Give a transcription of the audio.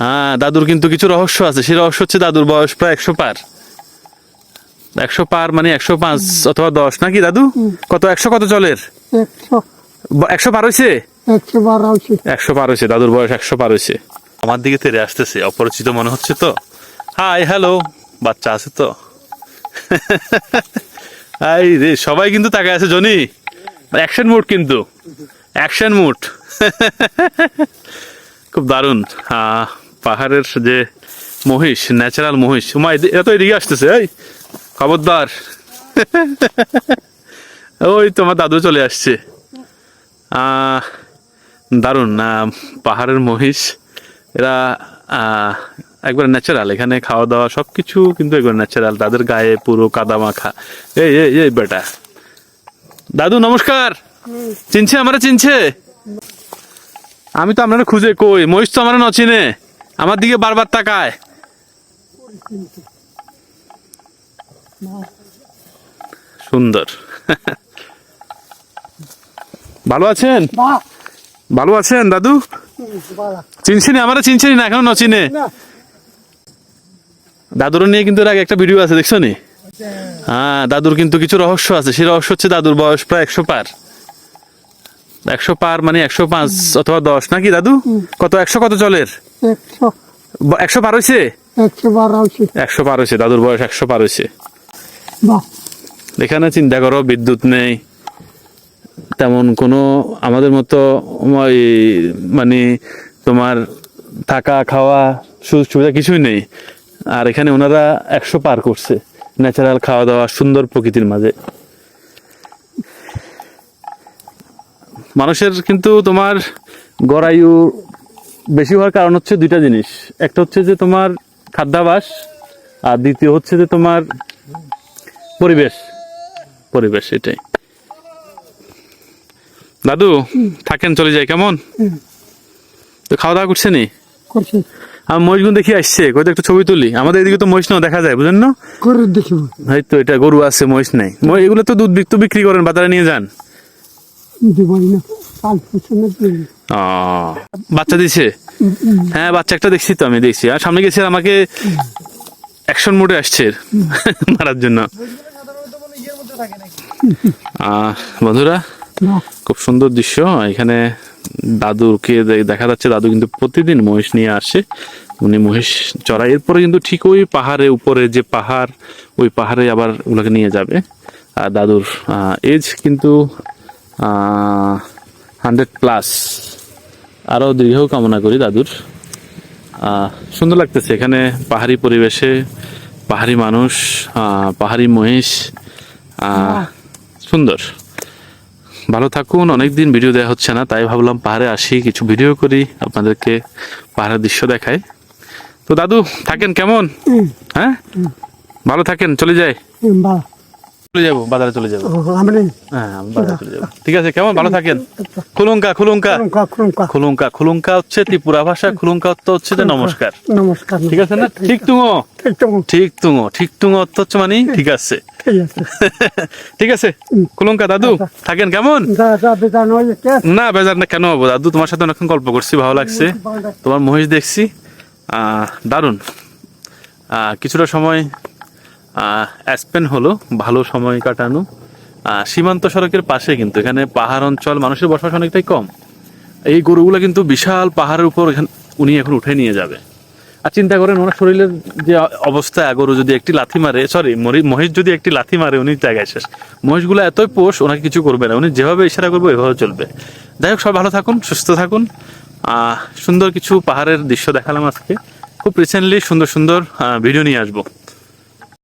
হ্যাঁ দাদুর কিন্তু কিছু রহস্য আছে। সেই রহস্য হচ্ছে দাদুর বয়স প্রায় একশো পার। একশো পার মানে একশো পাঁচ অথবা দশ নাকি দাদু? কত একশো কত চলের? একশো। পার হয়েছে একশো পার হয়েছে দাদুর বয়স একশো পার হয়েছে আমার দিকে তেরে আসতেছে অপরিচিত মনে হচ্ছে তো। হাই হ্যালো বাচ্চা আছে তো। এই রে সবাই কিন্তু তাকায় আছে জনি। অ্যাকশন মুড কিন্তু। অ্যাকশন মুড খুব দারুণ। পাহাড়ের যে মহিষ ন্যাচারাল মহিষ। উমা এরা তো এদিকে আসতেছে এই খবরদার। ওই তোমার দাদু চলে আসছে। দারুণ আহ, পাহাড়ের মহিষ। এরা আহ, একবার ন্যাচারাল এখানে খাওয়া দাওয়া সব কিছু কিন্তু একবার ন্যাচারাল তাদের গায়ে পুরো কাদা মাখা এই এই এই বেটা। দাদু নমস্কার। চিনছে আমরা চিনছে? আমি তো আপনারা খুঁজে কই মহিষ তো আমার নচিনে। আমার দিকে বারবার তাকায়। সুন্দর। ভালো আছেন? ভালো আছেন দাদু? চিনছিনি আমরা চিনছিনি না এখনও নচিনে। দাদুর নিয়ে কিন্তু এর আগে একটা ভিডিও আছে দেখছ নি হ্যাঁ দাদুর কিন্তু কিছু রহস্য আছে। সেই রহস্য হচ্ছে দাদুর বয়স প্রায় একশো পার। একশো পার মানে একশো পাঁচ অথবা দশ নাকি দাদু? কত? একশো কত চলের? একশো। পার হয়েছে একশো পার হয়েছে দাদুর বয়স একশো পার হয়েছে এখানে চিন্তা করো বিদ্যুৎ নেই। তেমন কোনো আমাদের মতো মানে তোমার থাকা খাওয়া সুযোগ সুবিধা কিছুই নেই। আর এখানে ওনারা একশো পার করছে ন্যাচারাল খাওয়া দাওয়া সুন্দর প্রকৃতির মাঝে। মানুষের কিন্তু তোমার গড়ায়ু বেশি হওয়ার কারণ হচ্ছে দুইটা জিনিস। একটা হচ্ছে যে তোমার খাদ্যাভাস আর দ্বিতীয় হচ্ছে যে তোমার পরিবেশ। পরিবেশ এটাই। দাদু থাকেন চলে যাই কেমন? তো খাওয়া দাওয়া করছে। নি আমি মহিষগুন দেখি আসছে তো একটা ছবি তুলি। আমাদের এদিকে তো মহিষ নাও দেখা যায় বুঝেন না? করে দেখিব। এই তো এটা গরু আছে মহিষ নাই। এগুলো তো দুধ বিক্রি করেন বাজারে নিয়ে যান। দিবই না। কাল পিছনে দিবি ও, বাচ্চা দিছে? হ্যাঁ বাচ্চা একটা দেখছি তো আমি দেখছি। আর সামনে গেছে আমাকে অ্যাকশন মোডে আসছে। মারার জন্য। বন্ধুরা খুব সুন্দর দৃশ্য। এখানে দাদুকে দেখা যাচ্ছে দাদু কিন্তু প্রতিদিন মহিষ নিয়ে আসে। উনি মহিষ চড়াই এরপরে কিন্তু ঠিক ওই পাহাড়ে উপরে যে পাহাড় ওই পাহাড়ে আবার ওগুলোকে নিয়ে যাবে। আর দাদুর এজ কিন্তু হান্ড্রেড প্লাস আরও দীর্ঘ কামনা করি দাদুর। সুন্দর লাগতেছে এখানে পাহাড়ি পরিবেশে পাহাড়ি মানুষ পাহাড়ি মহিষ সুন্দর। ভালো থাকুন অনেকদিন ভিডিও দেওয়া হচ্ছে না তাই ভাবলাম পাহাড়ে আসি কিছু ভিডিও করি আপনাদেরকে পাহাড়ের দৃশ্য দেখাই। তো দাদু থাকেন কেমন? হ্যাঁ? ভালো থাকেন চলে যায় চলে যাব বাজারে চলে যাব। হ্যাঁ বাজারে চলে যাব। ঠিক আছে কেমন? ভালো থাকেন। খুলুঙ্কা খুলুঙ্কা খুলুঙ্কা খুলুঙ্কা খুলুঙ্কা হচ্ছে ত্রিপুরা ভাষা খুলুঙ্কা অর্থ হচ্ছে যে নমস্কার। নমস্কার ঠিক আছে না? ঠিক তুঙো ঠিক তুঙো ঠিক তুঙো অর্থ হচ্ছে মানে ঠিক। আছে। ঠিক আছে। খুলুঙ্কা দাদু থাকেন কেমন? না বেজার না কেন হব? দাদু তোমার সাথে অনেকক্ষণ গল্প করছি ভালো লাগছে। তোমার মহিষ দেখছি। আহ, দারুণ। কিছুটা সময় অ্যাসপেন হলো, ভালো সময় কাটানো। সীমান্ত সড়কের পাশে কিন্তু, এখানে পাহাড় অঞ্চল, মানুষের বসবাস অনেকটাই কম। এই গরুগুলো কিন্তু বিশাল পাহাড়ের উপর উনি এখন উঠে নিয়ে যাবে। আর চিন্তা করেন, ওনার শরীরের যে অবস্থা, গরু যদি একটি লাথি মারে সরি মহিষ যদি একটি লাথি মারে, উনি জায়গায় শেষ। মহিষগুলো এতই পোষ, ওনাকে কিছু করবে না। উনি যেভাবে ইশারা করবে, ওইভাবে চলবে। যাই হোক সব ভালো থাকুন, সুস্থ থাকুন। সুন্দর কিছু পাহাড়ের দৃশ্য দেখালাম আজকে। খুব রিসেন্টলি সুন্দর সুন্দর ভিডিও নিয়ে আসব।